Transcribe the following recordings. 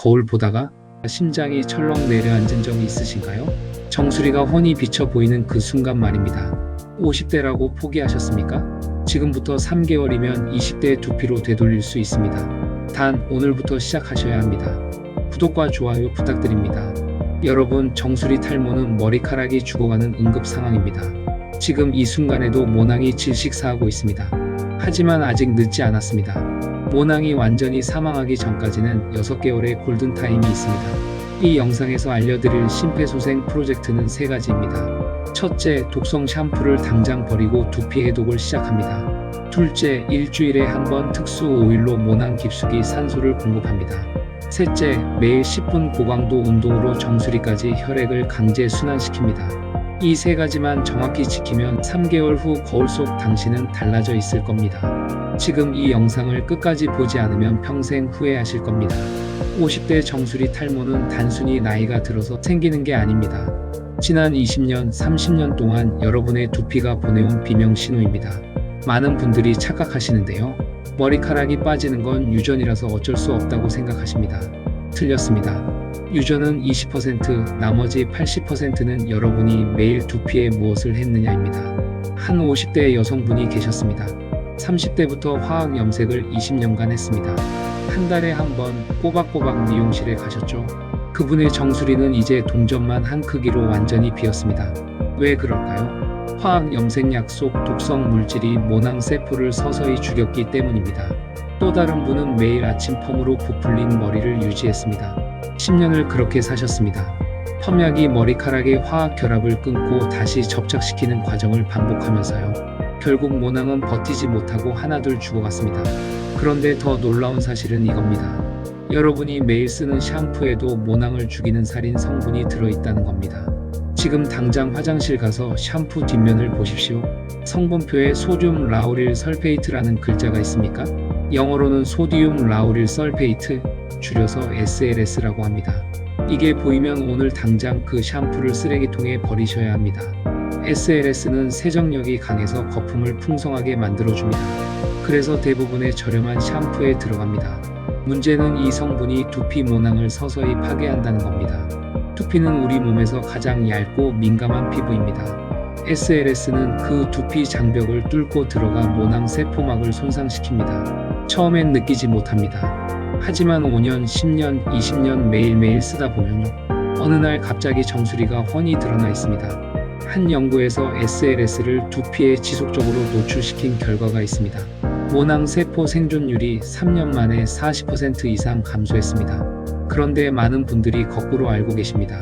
거울 보다가 심장이 철렁 내려앉은 적이 있으신가요? 정수리가 훤히 비쳐 보이는 그 순간 말입니다. 50대라고 포기하셨습니까? 지금부터 3개월이면 20대의 두피로 되돌릴 수 있습니다. 단 오늘부터 시작하셔야 합니다. 구독과 좋아요 부탁드립니다. 여러분 정수리 탈모는 머리카락이 죽어가는 응급 상황입니다. 지금 이 순간에도 모낭이 질식사하고 있습니다. 하지만 아직 늦지 않았습니다. 모낭이 완전히 사망하기 전까지는 6개월의 골든타임이 있습니다. 이 영상에서 알려드릴 심폐소생 프로젝트는 세 가지입니다. 첫째, 독성 샴푸를 당장 버리고 두피 해독을 시작합니다. 둘째, 일주일에 한 번 특수 오일로 모낭 깊숙이 산소를 공급합니다. 셋째, 매일 10분 고강도 운동으로 정수리까지 혈액을 강제 순환시킵니다. 이 세 가지만 정확히 지키면 3개월 후 거울 속 당신은 달라져 있을 겁니다. 지금 이 영상을 끝까지 보지 않으면 평생 후회하실 겁니다. 50대 정수리 탈모는 단순히 나이가 들어서 생기는 게 아닙니다. 지난 20년, 30년 동안 여러분의 두피가 보내온 비명 신호입니다. 많은 분들이 착각하시는데요. 머리카락이 빠지는 건 유전이라서 어쩔 수 없다고 생각하십니다. 틀렸습니다. 유전은 20%, 나머지 80%는 여러분이 매일 두피에 무엇을 했느냐입니다. 한 50대의 여성분이 계셨습니다. 30대부터 화학 염색을 20년간 했습니다. 한 달에 한 번 꼬박꼬박 미용실에 가셨죠. 그분의 정수리는 이제 동전만 한 크기로 완전히 비었습니다. 왜 그럴까요? 화학 염색약 속 독성 물질이 모낭 세포를 서서히 죽였기 때문입니다. 또 다른 분은 매일 아침 펌으로 부풀린 머리를 유지했습니다. 10년을 그렇게 사셨습니다. 펌약이 머리카락의 화학 결합을 끊고 다시 접착시키는 과정을 반복하면서요. 결국 모낭은 버티지 못하고 하나둘 죽어갔습니다. 그런데 더 놀라운 사실은 이겁니다. 여러분이 매일 쓰는 샴푸에도 모낭을 죽이는 살인 성분이 들어있다는 겁니다. 지금 당장 화장실 가서 샴푸 뒷면을 보십시오. 성분표에 소듐 라우릴 설페이트라는 글자가 있습니까? 영어로는 소디움 라우릴 설페이트, 줄여서 SLS라고 합니다. 이게 보이면 오늘 당장 그 샴푸를 쓰레기통에 버리셔야 합니다. SLS는 세정력이 강해서 거품을 풍성하게 만들어줍니다. 그래서 대부분의 저렴한 샴푸에 들어갑니다. 문제는 이 성분이 두피 모낭을 서서히 파괴한다는 겁니다. 두피는 우리 몸에서 가장 얇고 민감한 피부입니다. SLS는 그 두피 장벽을 뚫고 들어가 모낭 세포막을 손상시킵니다. 처음엔 느끼지 못합니다. 하지만 5년, 10년, 20년 매일매일 쓰다 보면요. 어느 날 갑자기 정수리가 훤히 드러나 있습니다. 한 연구에서 SLS를 두피에 지속적으로 노출시킨 결과가 있습니다. 모낭 세포 생존율이 3년 만에 40% 이상 감소했습니다. 그런데 많은 분들이 거꾸로 알고 계십니다.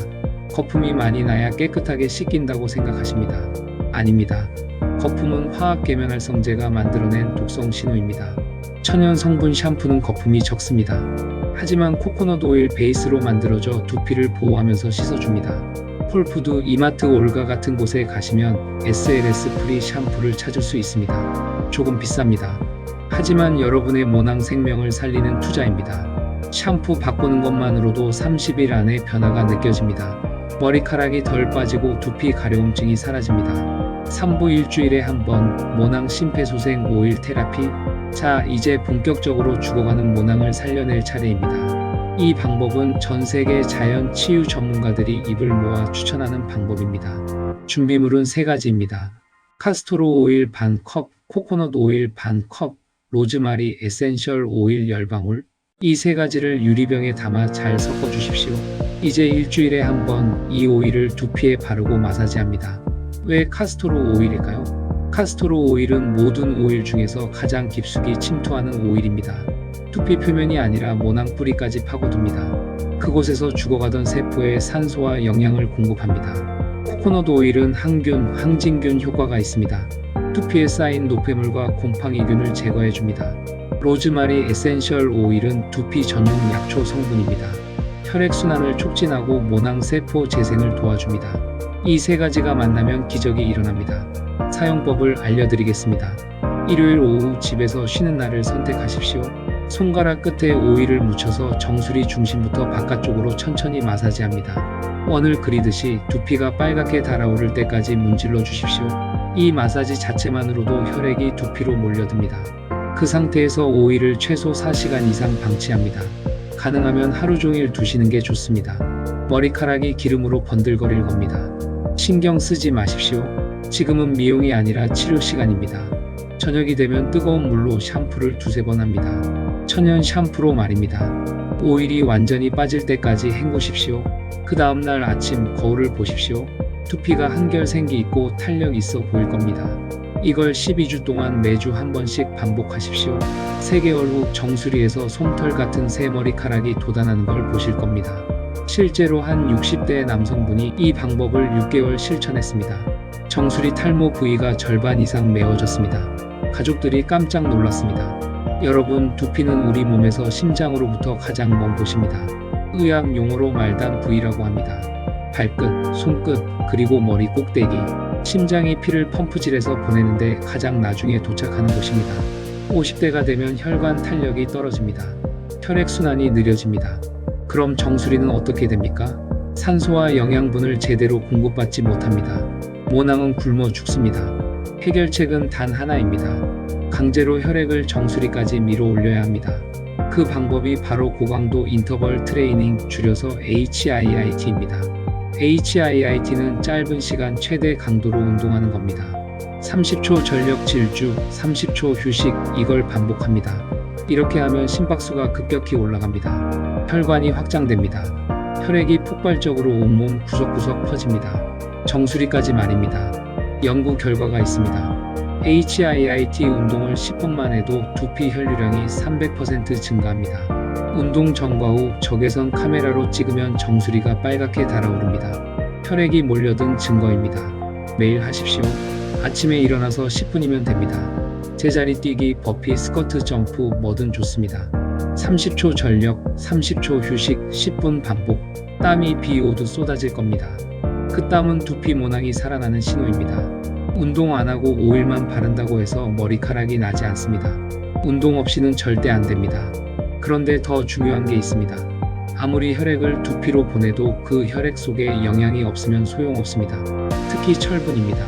거품이 많이 나야 깨끗하게 씻긴다고 생각하십니다. 아닙니다. 거품은 화학 계면활 성제가 만들어낸 독성 신호입니다. 천연 성분 샴푸는 거품이 적습니다. 하지만 코코넛 오일 베이스로 만들어져 두피를 보호하면서 씻어줍니다. 폴푸드, 이마트 올가 같은 곳에 가시면 SLS 프리 샴푸를 찾을 수 있습니다. 조금 비쌉니다. 하지만 여러분의 모낭 생명을 살리는 투자입니다. 샴푸 바꾸는 것만으로도 30일 안에 변화가 느껴집니다. 머리카락이 덜 빠지고 두피 가려움증이 사라집니다. 3부 일주일에 한 번 모낭 심폐소생 오일 테라피. 자, 이제 본격적으로 죽어가는 모낭을 살려낼 차례입니다. 이 방법은 전 세계 자연 치유 전문가들이 입을 모아 추천하는 방법입니다. 준비물은 세 가지입니다. 카스토로 오일 반 컵, 코코넛 오일 반 컵, 로즈마리 에센셜 오일 10방울. 이 세 가지를 유리병에 담아 잘 섞어 주십시오. 이제 일주일에 한 번 이 오일을 두피에 바르고 마사지합니다. 왜 카스토로 오일일까요? 카스토로 오일은 모든 오일 중에서 가장 깊숙이 침투하는 오일입니다. 두피 표면이 아니라 모낭 뿌리까지 파고듭니다. 그곳에서 죽어가던 세포에 산소와 영양을 공급합니다. 코코넛 오일은 항균, 항진균 효과가 있습니다. 두피에 쌓인 노폐물과 곰팡이균을 제거해 줍니다. 로즈마리 에센셜 오일은 두피 전용 약초 성분입니다. 혈액순환을 촉진하고 모낭 세포 재생을 도와줍니다. 이 세 가지가 만나면 기적이 일어납니다. 사용법을 알려드리겠습니다. 일요일 오후 집에서 쉬는 날을 선택하십시오. 손가락 끝에 오일을 묻혀서 정수리 중심부터 바깥쪽으로 천천히 마사지합니다. 원을 그리듯이 두피가 빨갛게 달아오를 때까지 문질러 주십시오. 이 마사지 자체만으로도 혈액이 두피로 몰려듭니다. 그 상태에서 오일을 최소 4시간 이상 방치합니다. 가능하면 하루 종일 두시는 게 좋습니다. 머리카락이 기름으로 번들거릴 겁니다. 신경 쓰지 마십시오. 지금은 미용이 아니라 치료 시간입니다. 저녁이 되면 뜨거운 물로 샴푸를 두세 번 합니다. 천연 샴푸로 말입니다. 오일이 완전히 빠질 때까지 헹구십시오. 그 다음날 아침 거울을 보십시오. 두피가 한결 생기 있고 탄력 있어 보일 겁니다. 이걸 12주 동안 매주 한 번씩 반복하십시오. 3개월 후 정수리에서 솜털 같은 새 머리카락이 돋아나는 걸 보실 겁니다. 실제로 한 60대 남성분이 이 방법을 6개월 실천했습니다. 정수리 탈모 부위가 절반 이상 메워졌습니다. 가족들이 깜짝 놀랐습니다. 여러분, 두피는 우리 몸에서 심장으로부터 가장 먼 곳입니다. 의학 용어로 말단 부위라고 합니다. 발끝, 손끝, 그리고 머리 꼭대기. 심장이 피를 펌프질해서 보내는데 가장 나중에 도착하는 곳입니다. 50대가 되면 혈관 탄력이 떨어집니다. 혈액순환이 느려집니다. 그럼 정수리는 어떻게 됩니까? 산소와 영양분을 제대로 공급받지 못합니다. 모낭은 굶어 죽습니다. 해결책은 단 하나입니다. 강제로 혈액을 정수리까지 밀어 올려야 합니다. 그 방법이 바로 고강도 인터벌 트레이닝 줄여서 HIIT입니다. HIIT는 짧은 시간 최대 강도로 운동하는 겁니다. 30초 전력 질주, 30초 휴식, 이걸 반복합니다. 이렇게 하면 심박수가 급격히 올라갑니다. 혈관이 확장됩니다. 혈액이 폭발적으로 온몸 구석구석 퍼집니다. 정수리까지 말입니다. 연구 결과가 있습니다. HIIT 운동을 10분만 해도 두피 혈류량이 300% 증가합니다. 운동 전과 후 적외선 카메라로 찍으면 정수리가 빨갛게 달아오릅니다. 혈액이 몰려든 증거입니다. 매일 하십시오. 아침에 일어나서 10분이면 됩니다. 제자리 뛰기, 버피, 스쿼트 점프 뭐든 좋습니다. 30초 전력, 30초 휴식, 10분 반복. 땀이 비 오듯 쏟아질 겁니다. 그 땀은 두피 모낭이 살아나는 신호입니다. 운동 안 하고 오일만 바른다고 해서 머리카락이 나지 않습니다. 운동 없이는 절대 안 됩니다. 그런데 더 중요한 게 있습니다. 아무리 혈액을 두피로 보내도 그 혈액 속에 영양이 없으면 소용없습니다. 특히 철분입니다.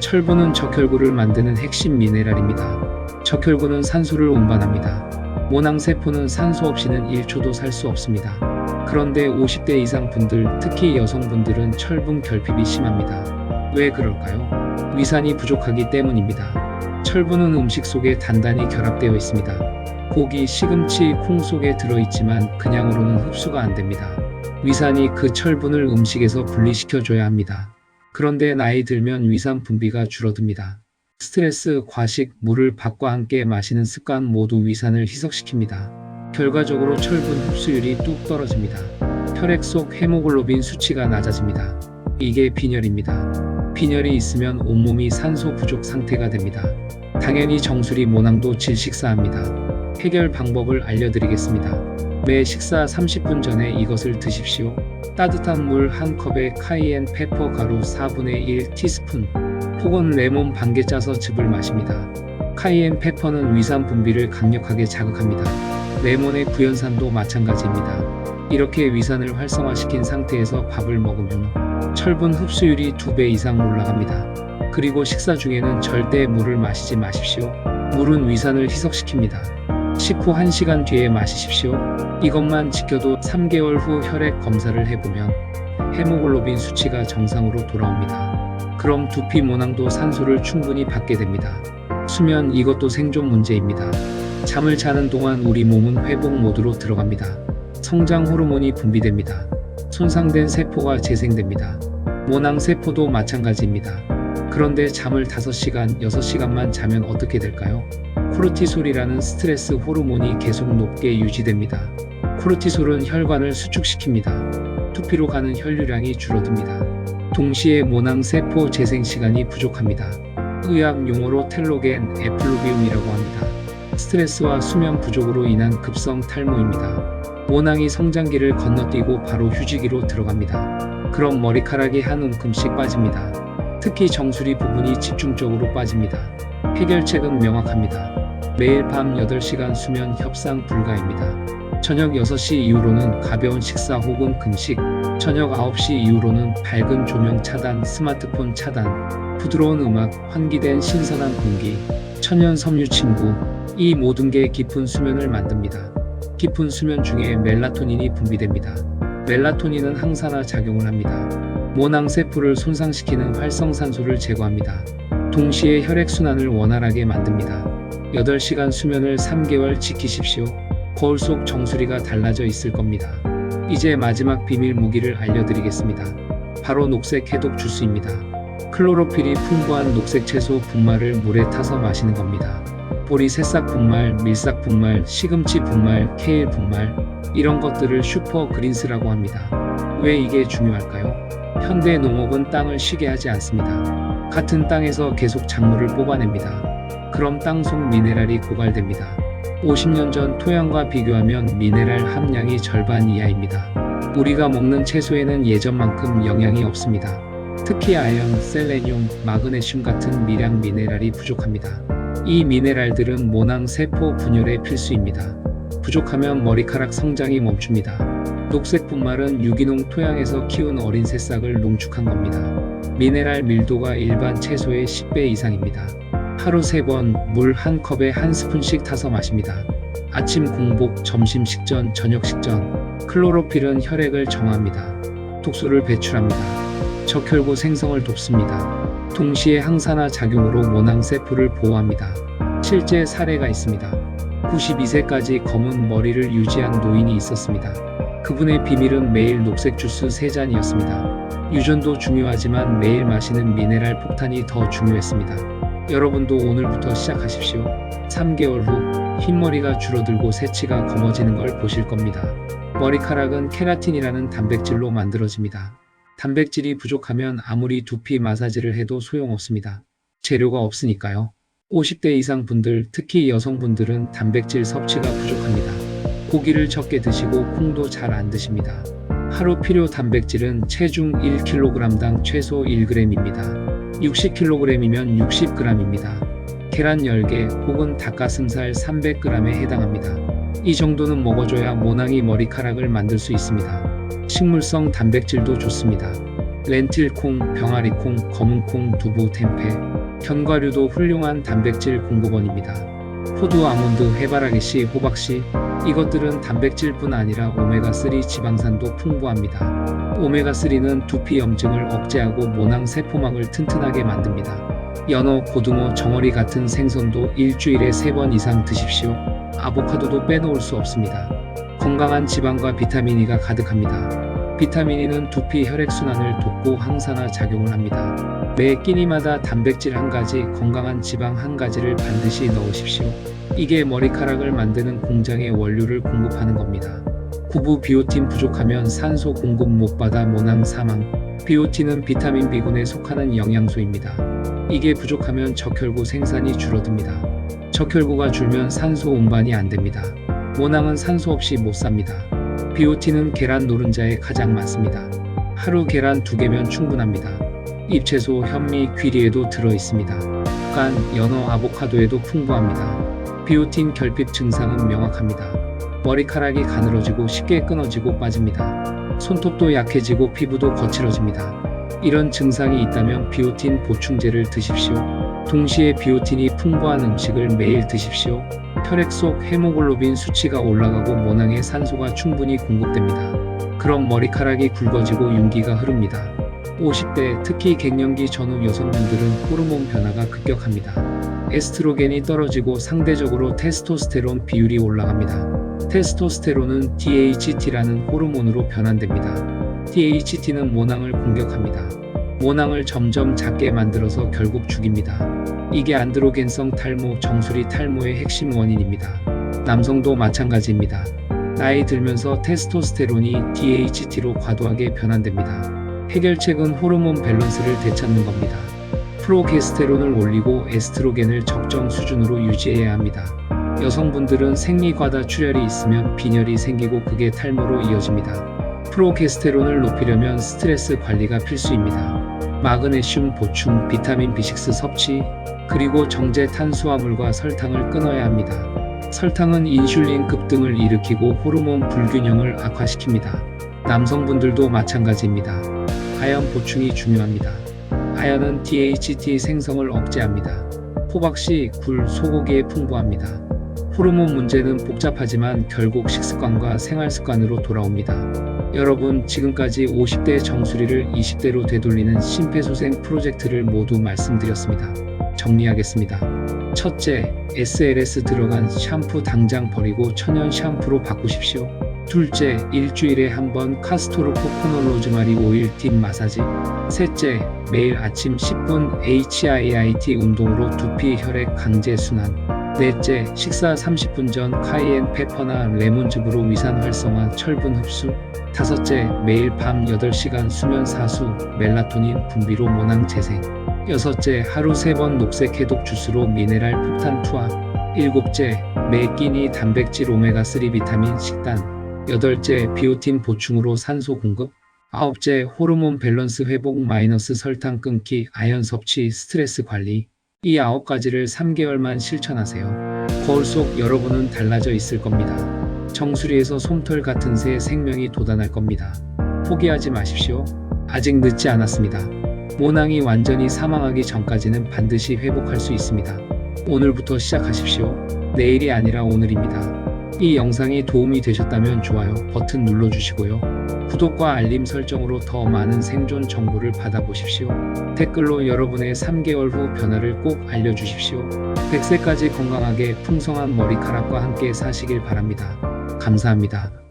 철분은 적혈구를 만드는 핵심 미네랄입니다. 적혈구는 산소를 운반합니다. 모낭세포는 산소 없이는 1초도 살 수 없습니다. 그런데 50대 이상 분들, 특히 여성분들은 철분 결핍이 심합니다. 왜 그럴까요? 위산이 부족하기 때문입니다. 철분은 음식 속에 단단히 결합되어 있습니다. 고기, 시금치, 콩 속에 들어있지만 그냥으로는 흡수가 안 됩니다. 위산이 그 철분을 음식에서 분리시켜줘야 합니다. 그런데 나이 들면 위산 분비가 줄어듭니다. 스트레스, 과식, 물을 밥과 함께 마시는 습관 모두 위산을 희석시킵니다. 결과적으로 철분 흡수율이 뚝 떨어집니다. 혈액 속 헤모글로빈 수치가 낮아집니다. 이게 빈혈입니다. 빈혈이 있으면 온몸이 산소 부족 상태가 됩니다. 당연히 정수리 모낭도 질식사합니다. 해결 방법을 알려드리겠습니다. 매 식사 30분 전에 이것을 드십시오. 따뜻한 물 한 컵에 카이엔 페퍼 가루 4분의 1 티스푼, 혹은 레몬 반개 짜서 즙을 마십니다. 카이엔 페퍼는 위산 분비를 강력하게 자극합니다. 레몬의 구연산도 마찬가지입니다. 이렇게 위산을 활성화시킨 상태에서 밥을 먹으면 철분 흡수율이 2배 이상 올라갑니다. 그리고 식사 중에는 절대 물을 마시지 마십시오. 물은 위산을 희석시킵니다. 식후 1시간 뒤에 마시십시오. 이것만 지켜도 3개월 후 혈액 검사를 해보면 헤모글로빈 수치가 정상으로 돌아옵니다. 그럼 두피 모낭도 산소를 충분히 받게 됩니다. 수면 이것도 생존 문제입니다. 잠을 자는 동안 우리 몸은 회복 모드로 들어갑니다. 성장 호르몬이 분비됩니다. 손상된 세포가 재생됩니다. 모낭 세포도 마찬가지입니다. 그런데 잠을 5시간, 6시간만 자면 어떻게 될까요? 코르티솔이라는 스트레스 호르몬이 계속 높게 유지됩니다. 코르티솔은 혈관을 수축시킵니다. 두피로 가는 혈류량이 줄어듭니다. 동시에 모낭 세포 재생 시간이 부족합니다. 의학 용어로 텔로겐, 에플로비움이라고 합니다. 스트레스와 수면 부족으로 인한 급성 탈모입니다. 모낭이 성장기를 건너뛰고 바로 휴지기로 들어갑니다. 그럼 머리카락이 한 움큼씩 빠집니다. 특히 정수리 부분이 집중적으로 빠집니다. 해결책은 명확합니다. 매일 밤 8시간 수면 협상 불가입니다. 저녁 6시 이후로는 가벼운 식사 혹은 금식, 저녁 9시 이후로는 밝은 조명 차단, 스마트폰 차단, 부드러운 음악, 환기된 신선한 공기, 천연 섬유 침구, 이 모든 게 깊은 수면을 만듭니다. 깊은 수면 중에 멜라토닌이 분비됩니다. 멜라토닌은 항산화 작용을 합니다. 모낭세포를 손상시키는 활성산소를 제거합니다. 동시에 혈액순환을 원활하게 만듭니다. 8시간 수면을 3개월 지키십시오. 거울 속 정수리가 달라져 있을 겁니다. 이제 마지막 비밀 무기를 알려드리겠습니다. 바로 녹색 해독 주스입니다. 클로로필이 풍부한 녹색 채소 분말을 물에 타서 마시는 겁니다. 보리 새싹 분말, 밀싹 분말, 시금치 분말, 케일 분말 이런 것들을 슈퍼 그린스라고 합니다. 왜 이게 중요할까요? 현대 농업은 땅을 쉬게 하지 않습니다. 같은 땅에서 계속 작물을 뽑아냅니다. 그럼 땅 속 미네랄이 고갈됩니다. 50년 전 토양과 비교하면 미네랄 함량이 절반 이하입니다. 우리가 먹는 채소에는 예전만큼 영양이 없습니다. 특히 아연, 셀레늄, 마그네슘 같은 미량 미네랄이 부족합니다. 이 미네랄들은 모낭 세포 분열에 필수입니다. 부족하면 머리카락 성장이 멈춥니다. 녹색 분말은 유기농 토양에서 키운 어린 새싹을 농축한 겁니다. 미네랄 밀도가 일반 채소의 10배 이상입니다. 하루 3번 물 한 컵에 한 스푼씩 타서 마십니다. 아침 공복, 점심 식전, 저녁 식전. 클로로필은 혈액을 정화합니다. 독소를 배출합니다. 적혈구 생성을 돕습니다. 동시에 항산화 작용으로 모낭세포를 보호합니다. 실제 사례가 있습니다. 92세까지 검은 머리를 유지한 노인이 있었습니다. 그분의 비밀은 매일 녹색 주스 3잔이었습니다. 유전도 중요하지만 매일 마시는 미네랄 폭탄이 더 중요했습니다. 여러분도 오늘부터 시작하십시오. 3개월 후 흰머리가 줄어들고 새치가 검어지는 걸 보실 겁니다. 머리카락은 케라틴이라는 단백질로 만들어집니다. 단백질이 부족하면 아무리 두피 마사지를 해도 소용없습니다. 재료가 없으니까요. 50대 이상 분들, 특히 여성분들은 단백질 섭취가 부족합니다. 고기를 적게 드시고 콩도 잘 안 드십니다. 하루 필요 단백질은 체중 1kg당 최소 1g입니다. 60kg이면 60g입니다. 계란 10개 혹은 닭가슴살 300g에 해당합니다. 이 정도는 먹어줘야 모낭이 머리카락을 만들 수 있습니다. 식물성 단백질도 좋습니다. 렌틸콩, 병아리콩, 검은콩, 두부, 템페, 견과류도 훌륭한 단백질 공급원입니다. 호두, 아몬드, 해바라기씨, 호박씨 이것들은 단백질뿐 아니라 오메가3 지방산도 풍부합니다. 오메가3는 두피 염증을 억제하고 모낭 세포막을 튼튼하게 만듭니다. 연어, 고등어, 정어리 같은 생선도 일주일에 3번 이상 드십시오. 아보카도도 빼놓을 수 없습니다. 건강한 지방과 비타민 E가 가득합니다. 비타민 E는 두피 혈액순환을 돕고 항산화 작용을 합니다. 매 끼니마다 단백질 한 가지, 건강한 지방 한 가지를 반드시 넣으십시오. 이게 머리카락을 만드는 공장의 원료를 공급하는 겁니다. 구부 비오틴 부족하면 산소 공급 못 받아 모낭 사망. 비오틴은 비타민 B군에 속하는 영양소입니다. 이게 부족하면 적혈구 생산이 줄어듭니다. 적혈구가 줄면 산소 운반이 안 됩니다. 모낭은 산소 없이 못 삽니다. 비오틴은 계란 노른자에 가장 많습니다. 하루 계란 두 개면 충분합니다. 잎채소, 현미, 귀리에도 들어 있습니다. 간, 연어, 아보카도에도 풍부합니다. 비오틴 결핍 증상은 명확합니다. 머리카락이 가늘어지고 쉽게 끊어지고 빠집니다. 손톱도 약해지고 피부도 거칠어집니다. 이런 증상이 있다면 비오틴 보충제를 드십시오. 동시에 비오틴이 풍부한 음식을 매일 드십시오. 혈액 속 헤모글로빈 수치가 올라가고 모낭에 산소가 충분히 공급됩니다. 그럼 머리카락이 굵어지고 윤기가 흐릅니다. 50대 특히 갱년기 전후 여성분들은 호르몬 변화가 급격합니다. 에스트로겐이 떨어지고 상대적으로 테스토스테론 비율이 올라갑니다. 테스토스테론은 DHT라는 호르몬으로 변환됩니다. DHT는 모낭을 공격합니다. 모낭을 점점 작게 만들어서 결국 죽입니다. 이게 안드로겐성 탈모, 정수리 탈모의 핵심 원인입니다. 남성도 마찬가지입니다. 나이 들면서 테스토스테론이 DHT로 과도하게 변환됩니다. 해결책은 호르몬 밸런스를 되찾는 겁니다. 프로게스테론을 올리고 에스트로겐을 적정 수준으로 유지해야 합니다. 여성분들은 생리과다 출혈이 있으면 빈혈이 생기고 그게 탈모로 이어집니다. 프로게스테론을 높이려면 스트레스 관리가 필수입니다. 마그네슘 보충, 비타민 B6 섭취, 그리고 정제 탄수화물과 설탕을 끊어야 합니다. 설탕은 인슐린 급등을 일으키고 호르몬 불균형을 악화시킵니다. 남성분들도 마찬가지입니다. 아연 보충이 중요합니다. 아연은 DHT 생성을 억제합니다. 호박 씨, 굴, 소고기에 풍부합니다. 호르몬 문제는 복잡하지만 결국 식습관과 생활 습관으로 돌아옵니다. 여러분, 지금까지 50대 정수리를 20대로 되돌리는 심폐소생 프로젝트를 모두 말씀드렸습니다. 정리하겠습니다. 첫째, SLS 들어간 샴푸 당장 버리고 천연 샴푸로 바꾸십시오. 둘째, 일주일에 한 번 카스토르 코코넛 로즈마리 오일 딥 마사지. 셋째, 매일 아침 10분 HIIT 운동으로 두피 혈액 강제 순환. 넷째, 식사 30분 전 카이엔 페퍼나 레몬즙으로 위산 활성화 철분 흡수. 다섯째, 매일 밤 8시간 수면 사수, 멜라토닌 분비로 모낭 재생. 여섯째, 하루 세번 녹색 해독 주스로 미네랄 폭탄 투하. 일곱째, 매 끼니 단백질 오메가3 비타민 식단. 여덟째, 비오틴 보충으로 산소 공급. 아홉째, 호르몬 밸런스 회복 마이너스 설탕 끊기, 아연 섭취, 스트레스 관리. 이 아홉 가지를 3개월만 실천하세요. 거울 속 여러분은 달라져 있을 겁니다. 정수리에서 솜털 같은 새 생명이 돋아날 겁니다. 포기하지 마십시오. 아직 늦지 않았습니다. 모낭이 완전히 사망하기 전까지는 반드시 회복할 수 있습니다. 오늘부터 시작하십시오. 내일이 아니라 오늘입니다. 이 영상이 도움이 되셨다면 좋아요 버튼 눌러주시고요. 구독과 알림 설정으로 더 많은 생존 정보를 받아보십시오. 댓글로 여러분의 3개월 후 변화를 꼭 알려주십시오. 100세까지 건강하게 풍성한 머리카락과 함께 사시길 바랍니다. 감사합니다.